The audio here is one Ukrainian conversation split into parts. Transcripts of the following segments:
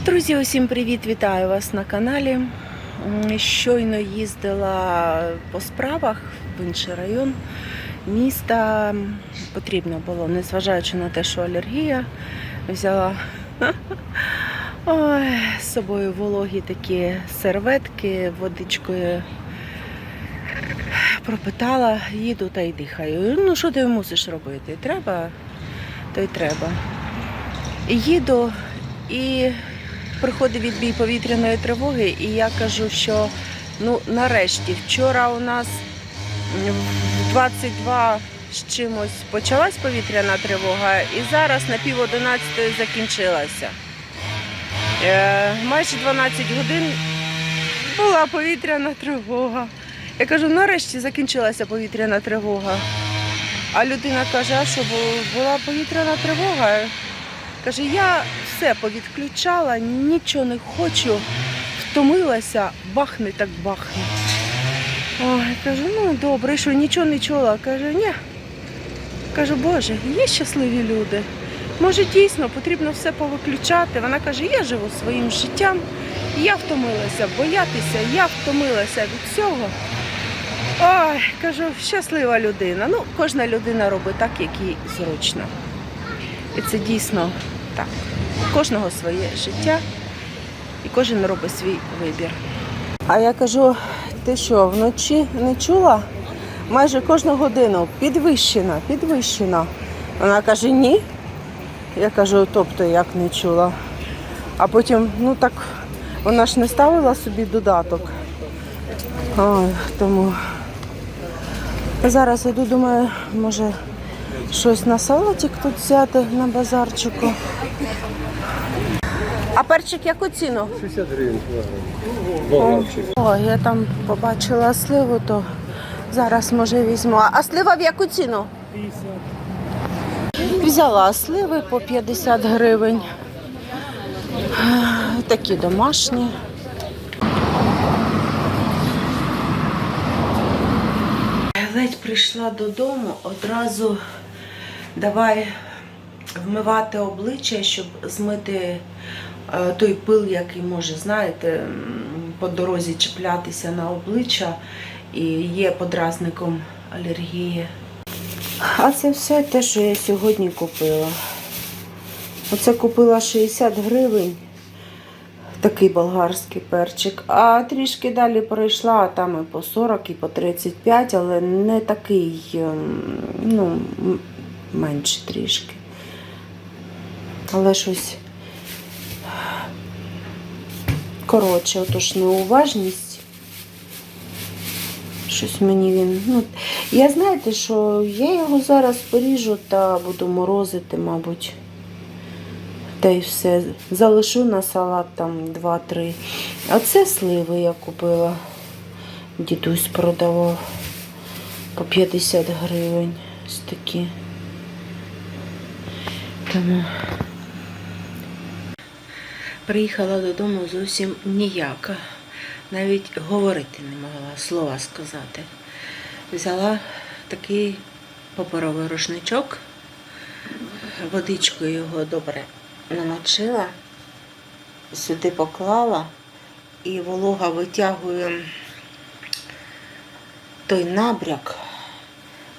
Друзі, усім привіт! Вітаю вас на каналі. Щойно їздила по справах в інший район міста. Потрібно було, незважаючи на те, що алергія, взяла Ой, з собою вологі такі серветки, водичкою пропитала, їду та й дихаю. Ну, що ти мусиш робити? Треба, то й треба. Їду і приходить відбій повітряної тривоги, і я кажу, що ну нарешті вчора у нас в 22 з чимось почалась повітряна тривога, і зараз на пів одинадцятої закінчилася. Е, майже 12 годин була повітряна тривога. Я кажу, нарешті закінчилася повітряна тривога. А людина каже, а що була повітряна тривога? Каже, я все повідключала, нічого не хочу, втомилася, бахне так бахне. Ой, кажу, ну добре, що нічого не чула. Каже, ні. Кажу, Боже, є щасливі люди. Може, дійсно потрібно все повиключати. Вона каже, я живу своїм життям, я втомилася боятися, я втомилася від всього. Ой, кажу, щаслива людина. Ну, кожна людина робить так, як їй зручно. І це дійсно так. Кожного своє життя і кожен робить свій вибір. А я кажу, ти що, вночі не чула? Майже кожну годину підвищена, підвищена. Вона каже, ні. Я кажу, тобто як не чула. А потім, ну так, вона ж не ставила собі додаток. Ой, тому зараз іду, думаю, може щось на салатик тут взяти на базарчику. А перчик яку ціну? 60 гривень кілограм. О, я там побачила сливу, то зараз може візьму. А слива в яку ціну? 50. Взяла сливи по 50 гривень. Такі домашні. Ледь прийшла додому, одразу давай вмивати обличчя, щоб змити той пил, який може, знаєте, по дорозі чіплятися на обличчя і є подразником алергії. А це все те, що я сьогодні купила. Оце купила 60 гривень, такий болгарський перчик. А трішки далі пройшла, а там і по 40, і по 35, але не такий, ем, ну, менше трішки. Але щось коротше, отож неуважність. Щось мені він. Ну, я знаєте, що я його зараз поріжу та буду морозити, мабуть. Та й все. Залишу на салат там 2-3. А це сливи я купила. Дідусь продавав по 50 гривень. Ось такі. Тому приїхала додому зовсім ніяка. Навіть говорити не могла, слова сказати. Взяла такий паперовий рушничок, водичкою його добре намочила, сюди поклала і волога витягує той набряк.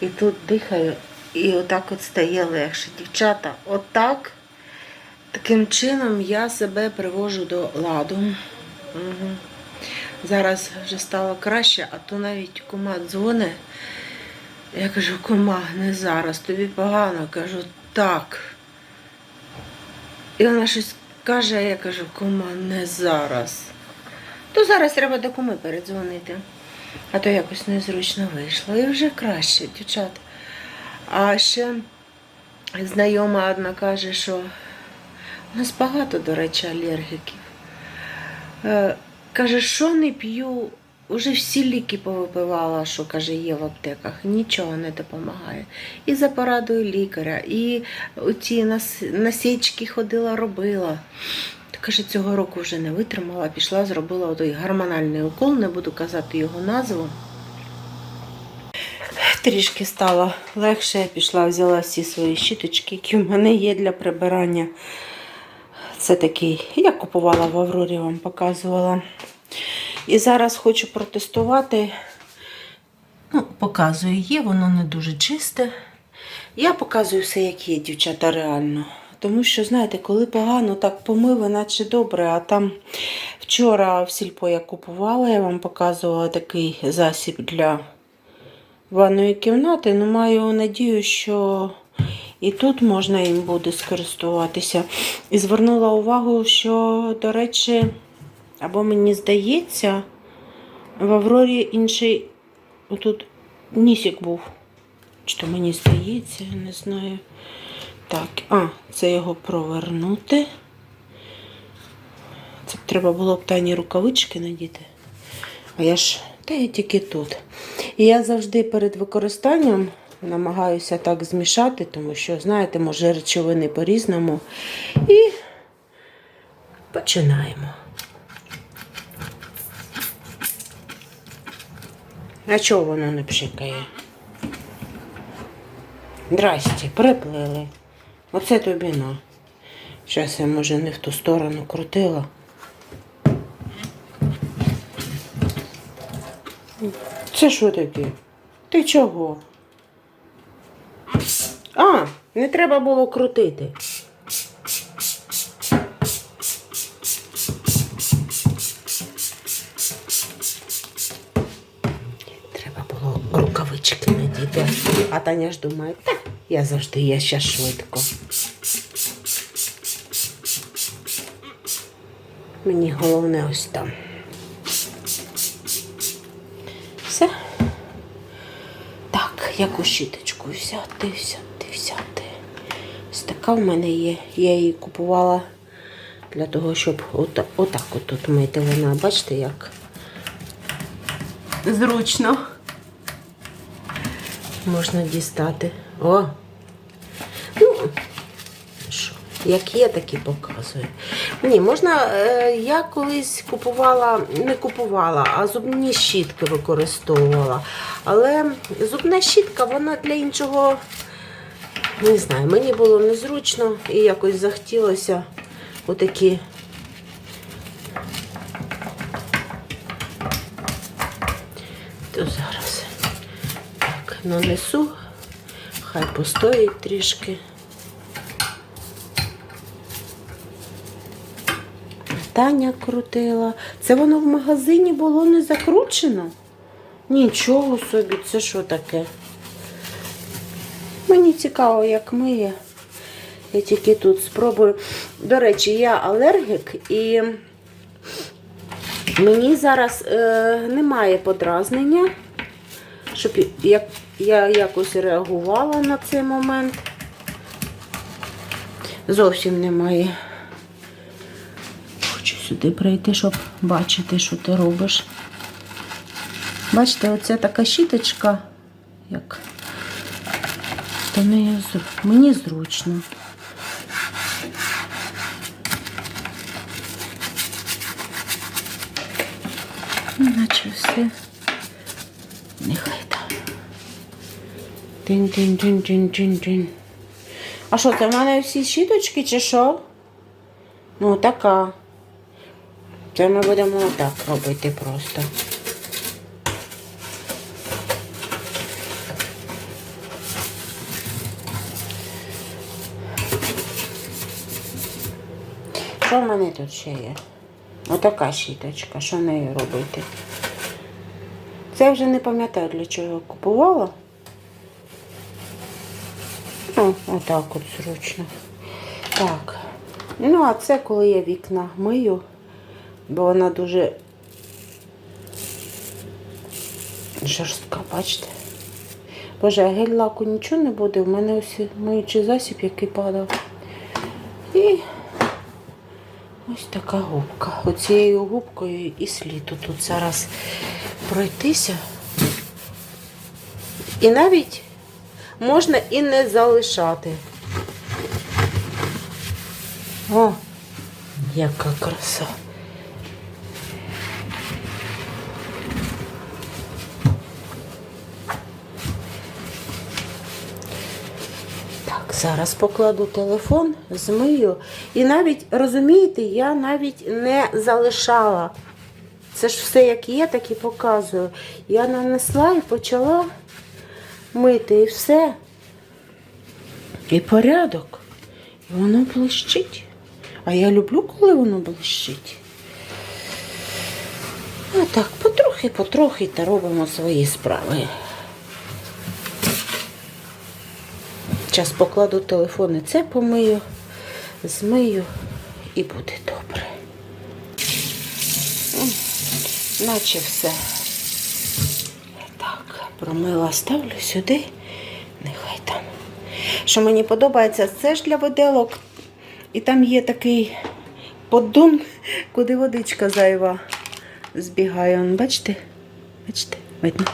І тут дихаю, і отак от стає легше. Дівчата, отак, таким чином я себе привожу до ладу. Угу. Зараз вже стало краще, а то навіть кума дзвони. Я кажу, кума, не зараз, тобі погано. Кажу, так. І вона щось каже, а я кажу, кума, не зараз. То зараз треба до куми передзвонити. А то якось незручно вийшло. І вже краще, дівчат. А ще знайома одна каже, що у нас багато, до речі, алергіків. Е, Каже, що не п'ю, уже всі ліки повипивала, що каже, є в аптеках, нічого не допомагає. І за порадою лікаря, і оці нас, насічки ходила, робила. То, каже, цього року вже не витримала, пішла, зробила той гормональний укол, не буду казати його назву. Трішки стало легше, я пішла, взяла всі свої щіточки, які в мене є для прибирання. Це такий, я купувала в Аврорі, вам показувала. І зараз хочу протестувати. Ну, показую, є, воно не дуже чисте. Я показую все, як є, дівчата, реально. Тому що, знаєте, коли погано так помили, наче добре. А там вчора в сільпо я купувала, я вам показувала такий засіб для ванної кімнати. Ну, маю надію, що і тут можна їм буде скористуватися. І звернула увагу, що, до речі, або мені здається, в Аврорі інший отут нісік був. Чи то мені здається, не знаю. Так, а, це його провернути. Це б треба було б тайні рукавички надіти. А я ж, та я тільки тут. І я завжди перед використанням намагаюся так змішати, тому що, знаєте, може речовини по-різному. І починаємо. А чого воно не пшикає? Здрасте, приплили. Оце тобі на. Зараз я, може, не в ту сторону крутила. Це що таке? Ти чого? А, не треба було крутити. Треба було рукавички надіти. А Таня ж думає, так, я завжди я ще швидко. Мені головне ось там. Все. Так, яку щіточку взяти, взяти, взяти. Ось така в мене є. Я її купувала для того, щоб от, отак от тут мити вона. Бачите, як зручно. Можна дістати. О! Ну, що, як є, так і показую. Ні, можна, е, я колись купувала, не купувала, а зубні щітки використовувала. Але зубна щітка, вона для іншого, не знаю, мені було незручно і якось захотілося отакі. То зараз так, нанесу, хай постоїть трішки. Таня крутила. Це воно в магазині було не закручено? Нічого собі, це що таке? Цікаво, як миє. Я тільки тут спробую. До речі, я алергік і мені зараз е, немає подразнення, щоб як, я якось реагувала на цей момент. Зовсім немає. Хочу сюди прийти, щоб бачити, що ти робиш. Бачите, оця така щіточка, як то не мені зручно. Наче все. Нехай там. Тин-тин-тин-тин-тин-тин. А що, це в мене всі щіточки чи що? Ну, така. Це ми будемо так робити просто. Що в мене тут ще є? Отака щіточка, що нею робити? Це вже не пам'ятаю, для чого купувала. Ну, отак от зручно. Так. Ну, а це коли я вікна мию, бо вона дуже жорстка, бачите? Боже, а гель лаку нічого не буде, в мене ось миючий засіб, який падав. І ось така губка. Оцією губкою і слід тут зараз пройтися. І навіть можна і не залишати. О, яка краса. Зараз покладу телефон, змию. І навіть, розумієте, я навіть не залишала. Це ж все як є, так і показую. Я нанесла і почала мити і все. І порядок. І воно блищить. А я люблю, коли воно блищить. Отак, потрохи-потрохи та робимо свої справи. Зараз покладу телефон і це помию, змию і буде добре. Наче все. Так, промила, ставлю сюди. Нехай там. Що мені подобається, це ж для виделок. І там є такий поддон, куди водичка зайва збігає. Бачите? Бачите? Видно.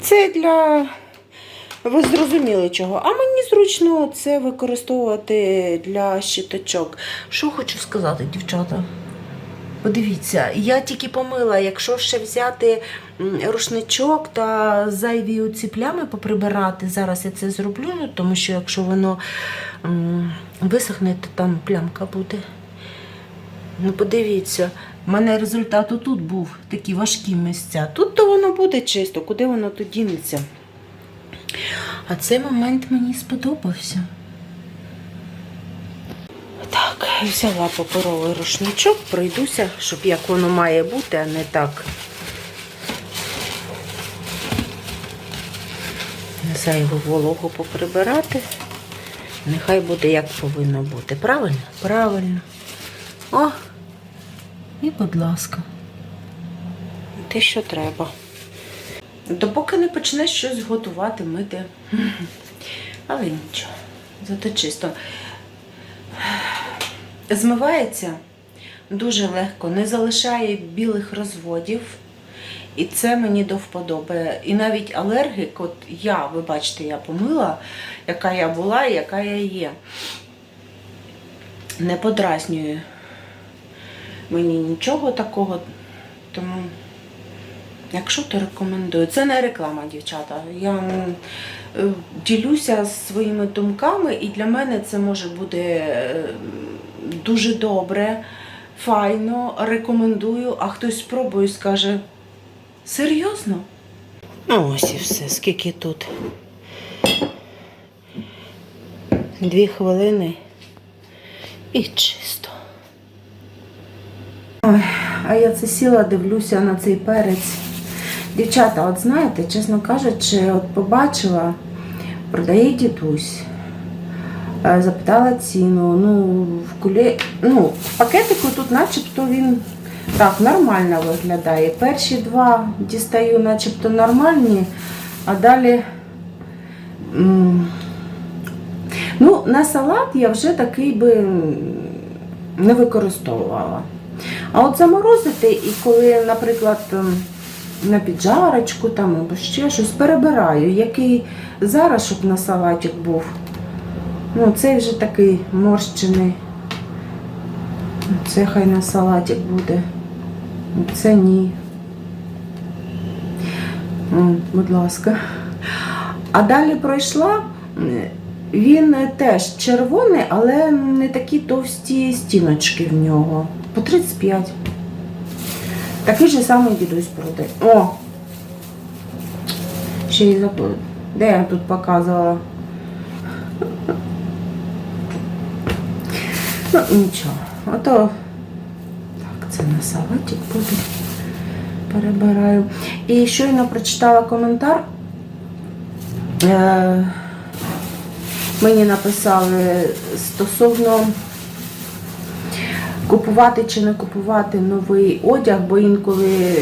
Це для. Ви зрозуміли чого. А мені зручно це використовувати для щиточок. Що хочу сказати, дівчата? Подивіться, я тільки помила, якщо ще взяти рушничок та зайві оці плями поприбирати, зараз я це зроблю, ну, тому що якщо воно висохне, то там плямка буде. Ну, подивіться, в мене результат тут був такі важкі місця. Тут то воно буде чисто, куди воно тут дінеться. А цей момент мені сподобався. Так, взяла паперовий рушничок, пройдуся, щоб як воно має бути, а не так. Зайву вологу поприбирати. Нехай буде як повинно бути. Правильно? Правильно. О! І, будь ласка. Те, що треба. Допоки не почнеш щось готувати, мити. Але нічого, зато чисто. Змивається дуже легко, не залишає білих розводів. І це мені до вподоби. І навіть алергік, от я, ви бачите, я помила, яка я була і яка я є. Не подразнює мені нічого такого. Тому, якщо то рекомендую. Це не реклама, дівчата. Я е, ділюся своїми думками, і для мене це може бути е, дуже добре, файно, рекомендую, а хтось спробує і скаже. Серйозно? Ну, ось і все, скільки тут. Дві хвилини і чисто. Ой, а я це сіла, дивлюся на цей перець. Дівчата, от знаєте, чесно кажучи, от побачила, продає дідусь. Е, Запитала ціну. Ну, в кулі... ну, пакетику тут начебто він так нормально виглядає. Перші два дістаю, начебто нормальні, а далі. Ну, на салат я вже такий би не використовувала. А от заморозити, і коли, наприклад, ем, на піджарочку там або ще щось перебираю, який зараз, щоб на салатик був. Ну, цей вже такий морщений. Це хай на салатик буде. Це ні. Будь ласка. А далі пройшла. Він теж червоний, але не такі товсті стіночки в нього. По 35. Такий же самий дідусь продає. О! Ще й забув. Де я тут показувала? Ну, нічого. Ото так, це на салатик буде. Перебираю. І щойно прочитала коментар. Е, мені написали стосовно купувати чи не купувати новий одяг, бо інколи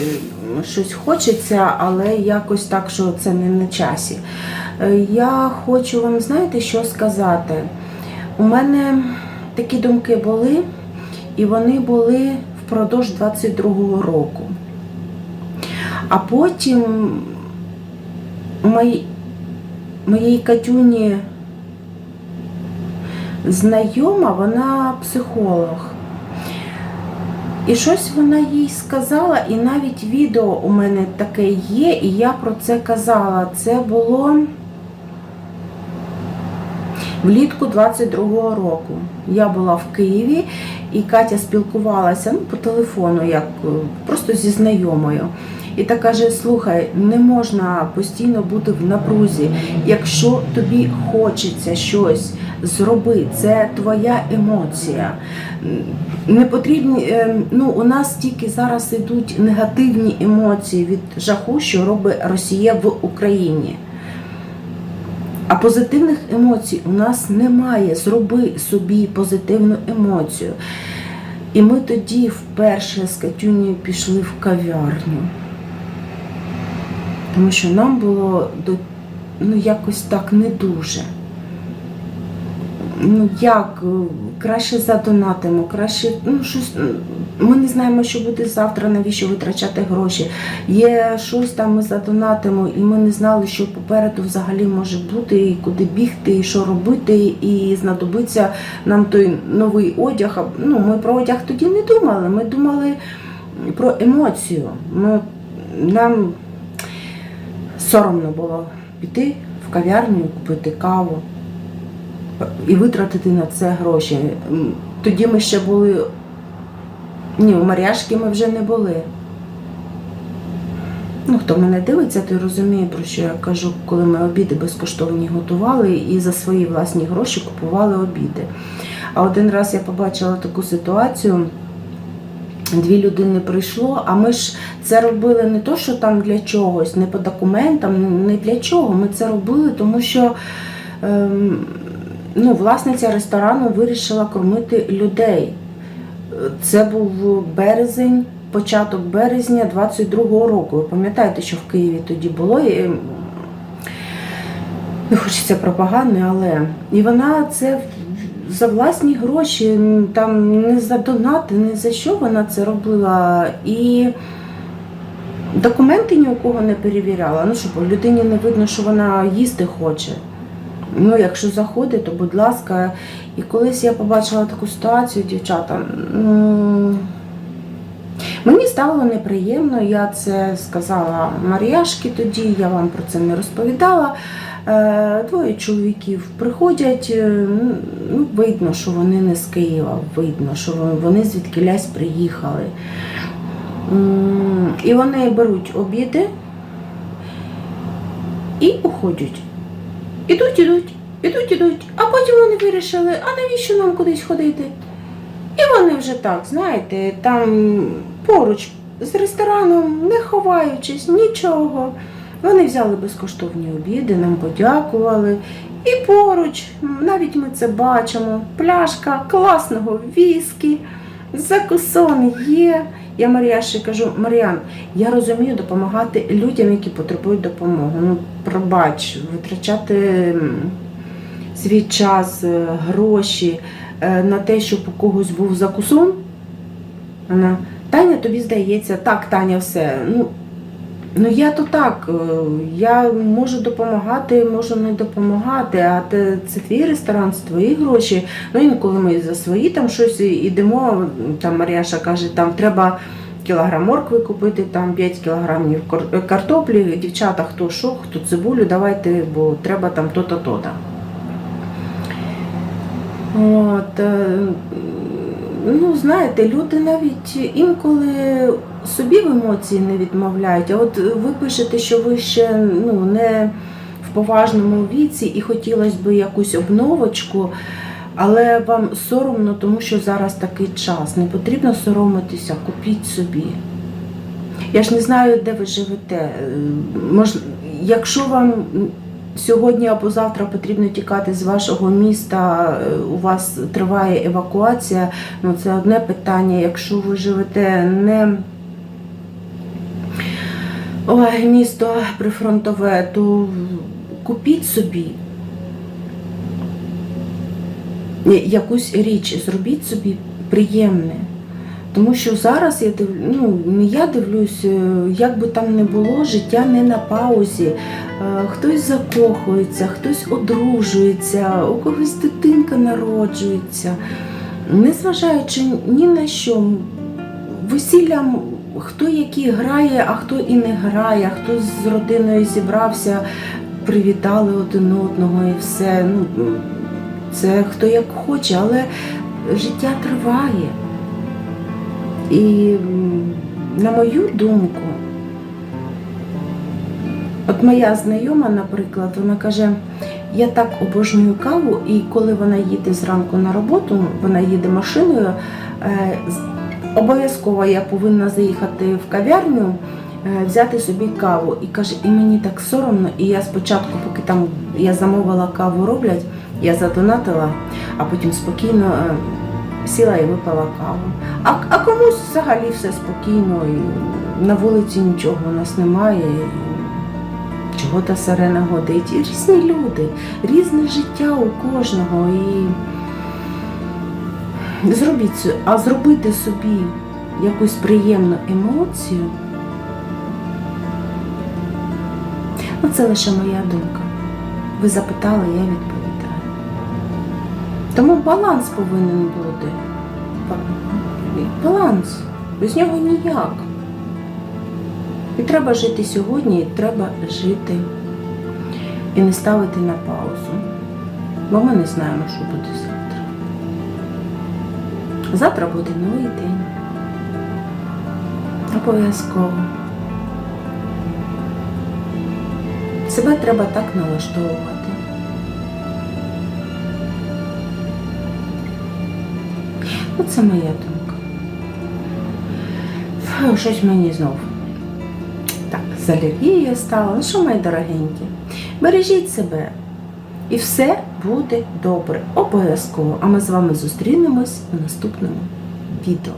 щось хочеться, але якось так, що це не на часі. Е, Я хочу вам, знаєте, що сказати? У мене такі думки були, і вони були впродовж 22-го року. А потім мої, моїй Катюні знайома, вона психолог. І щось вона їй сказала, і навіть відео у мене таке є, і я про це казала. Це було влітку 22-го року. Я була в Києві, і Катя спілкувалася ну, по телефону, як е, просто зі знайомою. І та каже: слухай, не можна постійно бути в напрузі. Якщо тобі хочеться щось зроби, це твоя емоція. Не потрібні, е, ну у нас тільки зараз йдуть негативні емоції від жаху, що робить Росія в Україні. А позитивних емоцій у нас немає. Зроби собі позитивну емоцію. І ми тоді вперше з Катюнею пішли в кав'ярню. Тому що нам було до, ну, якось так не дуже. Ну як, е, краще задонатимо, краще, ну щось. Ми не знаємо, що буде завтра, навіщо витрачати гроші. Є щось там ми задонатимо, і ми не знали, що попереду взагалі може бути, і куди бігти, і що робити, і знадобиться нам той новий одяг. Ну, ми про одяг тоді не думали. Ми думали про емоцію. Ми, нам соромно було піти в кав'ярню купити каву і витратити на це гроші. Тоді ми ще були. Ні, у Мар'яшки ми вже не були. Ну, хто мене дивиться, той розуміє, про що я кажу, коли ми обіди безкоштовні готували і за свої власні гроші купували обіди. А один раз я побачила таку ситуацію. Дві людини прийшло, а ми ж це робили не то, що там для чогось, не по документам, не для чого. Ми це робили, тому що ем, ну, власниця ресторану вирішила кормити людей. Це був березень, початок березня 22-го року. Ви пам'ятаєте, що в Києві тоді було? І, ем, не хочеться пропаганди, але і вона це за власні гроші, там не за донати, не за що вона це робила. І документи ні у кого не перевіряла. Ну що, бо людині не видно, що вона їсти хоче. Ну, якщо заходить, то будь ласка. І колись я побачила таку ситуацію, дівчата. Мені стало неприємно, я це сказала Мар'яшки тоді, я вам про це не розповідала. Е, Двоє чоловіків приходять, е, ну, видно, що вони не з Києва, видно, що вони звідкилясь приїхали. І вони беруть обіди і уходять. Ідуть, ідуть, ідуть, ідуть, а потім вони вирішили, а навіщо нам кудись ходити? І вони вже так, знаєте, там поруч з рестораном, не ховаючись, нічого. Вони взяли безкоштовні обіди, нам подякували. І поруч, навіть ми це бачимо, пляшка класного віскі, закусон є. Я Маріаші кажу, Маріан, я розумію допомагати людям, які потребують допомоги. Ну, пробач, витрачати свій час, е, гроші е, на те, щоб у когось був закусон. Вона, Таня, тобі здається, так, Таня, все. Ну, ну я то так, е, я можу допомагати, можу не допомагати, а те, це твій ресторан, це твої гроші. Ну інколи ми за свої там щось ідемо, там Мар'яша каже, там треба кілограм моркви купити, там 5 кілограмів картоплі, дівчата, хто що, хто цибулю, давайте, бо треба там то-то, то-то. От, е, ну, знаєте, люди навіть інколи собі в емоції не відмовляють. А от ви пишете, що ви ще ну, не в поважному віці і хотілося б якусь обновочку, але вам соромно, тому що зараз такий час. Не потрібно соромитися, купіть собі. Я ж не знаю, де ви живете. Мож... Якщо вам сьогодні або завтра потрібно тікати з вашого міста, е, у вас триває евакуація, ну це одне питання. Якщо ви живете не Ой, місто прифронтове, то купіть собі якусь річ, зробіть собі приємне. Тому що зараз я див... ну, я дивлюсь, е, як би там не було, життя не на паузі. Е, Хтось закохується, хтось одружується, у когось дитинка народжується. Незважаючи ні на що, весіллям хто який грає, а хто і не грає, хто з родиною зібрався, привітали один одного і все. Ну, Це хто як хоче, але життя триває. І на мою думку, от моя знайома, наприклад, вона каже, я так обожнюю каву, і коли вона їде зранку на роботу, вона їде машиною, е, обов'язково я повинна заїхати в кав'ярню, е, взяти собі каву. І каже, і мені так соромно, і я спочатку, поки там я замовила каву роблять, я задонатила, а потім спокійно е, сіла і випила каву. А, а комусь взагалі все спокійно, і на вулиці нічого у нас немає. Чого та сирена годить? І різні люди, різне життя у кожного. І зробіть, це- а зробити собі якусь приємну емоцію. Ну, це лише моя думка. Ви запитали, я відповідаю. Тому баланс повинен бути. Баланс. Без нього ніяк. І треба жити сьогодні, і треба жити і не ставити на паузу. Бо ми не знаємо, що буде завтра. Буде новий день. Обов'язково. Себе треба так налаштовувати. Оце моя думка. Фу, Щось мені знов. Так, з алергією стало. Ну що, мої дорогенькі? Бережіть себе. І все буде добре. Обов'язково. А ми з вами зустрінемось у наступному відео.